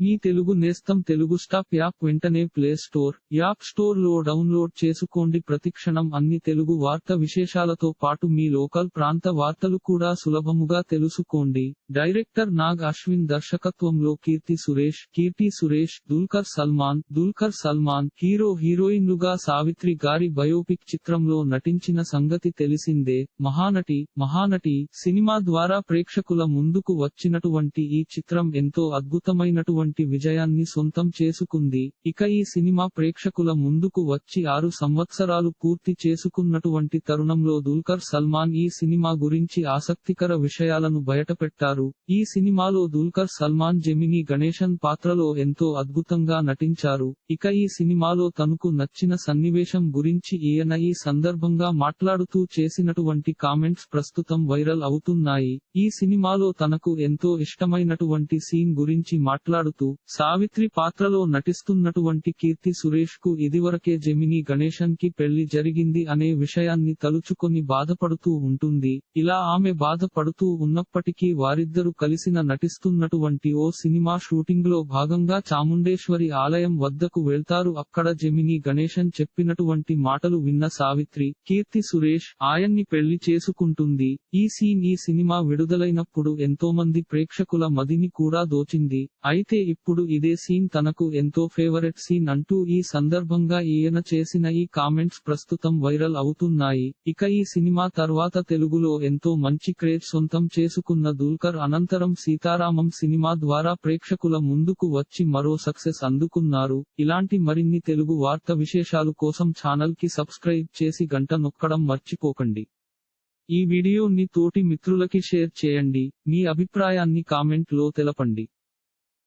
మీ తెలుగు నేస్తం Telugu stop app వెంటనే play store app స్టోర్లో డౌన్లోడ్ చేసుకోండి. ప్రతిక్షణం అన్ని తెలుగు వార్త విశేషాలతో పాటు మీ లోకల్ ప్రాంత వార్తలు కూడా సులభముగా తెలుసుకోండి. డైరెక్టర్ నాగ్ అశ్విన్ దర్శకత్వంలో కీర్తి సురేష్ కీర్తి సురేష్ దుల్కర్ సల్మాన్ దుల్కర్ సల్మాన్ హీరో హీరోయిన్లుగా సావిత్రి గారి బయోపిక్ చిత్రంలో నటించిన సంగతి తెలిసిందే. మహానటి మహానటి సినిమా ద్వారా ప్రేక్షకుల ముందుకు వచ్చినటువంటి ఈ చిత్రం ఎంతో అద్భుతమైనటువంటి విజయాన్ని సొంతం చేసుకుంది. ఇక ఈ సినిమా ప్రేక్షకుల ముందుకు వచ్చి ఆరు సంవత్సరాలు పూర్తి చేసుకున్నటువంటి తరుణంలో దుల్కర్ సల్మాన్ ఈ సినిమా గురించి ఆసక్తికర విషయాలను బయటపెట్టారు. ఈ సినిమాలో దుల్కర్ సల్మాన్ జెమిని గణేశన్ పాత్రలో ఎంతో అద్భుతంగా నటించారు. ఇక ఈ సినిమాలో తనకు నచ్చిన సన్నివేశం గురించి ఈయన ఈ సందర్భంగా మాట్లాడుతూ చేసినటువంటి కామెంట్స్ ప్రస్తుతం వైరల్ అవుతున్నాయి. ఈ సినిమాలో తనకు ఎంతో ఇష్టమైనటువంటి సీన్ గురించి మాట్లాడుతూ సావిత్రి పాత్రలో నటిస్తున్నటువంటి కీర్తి సురేష్కు ఇదివరకే జెమిని గణేశన్కి పెళ్ళి జరిగింది అనే విషయాన్ని తలుచుకొని బాధపడుతూ ఉంటుంది. ఇలా ఆమె బాధపడుతూ ఉన్నప్పటికీ వారిద్దరు కలిసిన నటిస్తున్నటువంటి ఓ సినిమా షూటింగ్లో భాగంగా చాముండేశ్వరి ఆలయం వద్దకు వెళ్తారు. అక్కడ జెమిని గణేశన్ చెప్పినటువంటి మాటలు విన్న సావిత్రి కీర్తి సురేష్ ఆయన్ని పెళ్ళి చేసుకుంటుంది. ఈ సీన్ ఈ సినిమా విడుదలైనప్పుడు ఎంతో మంది ప్రేక్షకుల మదిని కూడా దోచింది. అయితే ఇప్పుడు ఇదే సీన్ తనకు ఎంతో ఫేవరెట్ సీన్ అంటూ ఈ సందర్భంగా ఈయన చేసిన ఈ కామెంట్స్ ప్రస్తుతం వైరల్ అవుతున్నాయి. ఇక ఈ సినిమా తర్వాత తెలుగులో ఎంతో మంచి క్రేజ్ సొంతం చేసుకున్న దుల్కర్ అనంతరం సీతారామం సినిమా ద్వారా ప్రేక్షకుల ముందుకు వచ్చి మరో సక్సెస్ అందుకున్నారు. ఇలాంటి మరిన్ని తెలుగు వార్త విశేషాలు కోసం ఛానల్కి సబ్స్క్రైబ్ చేసి గంట నొక్కడం మర్చిపోకండి. ఈ వీడియోని తోటి మిత్రులకి షేర్ చేయండి. మీ అభిప్రాయాన్ని కామెంట్లో తెలపండి.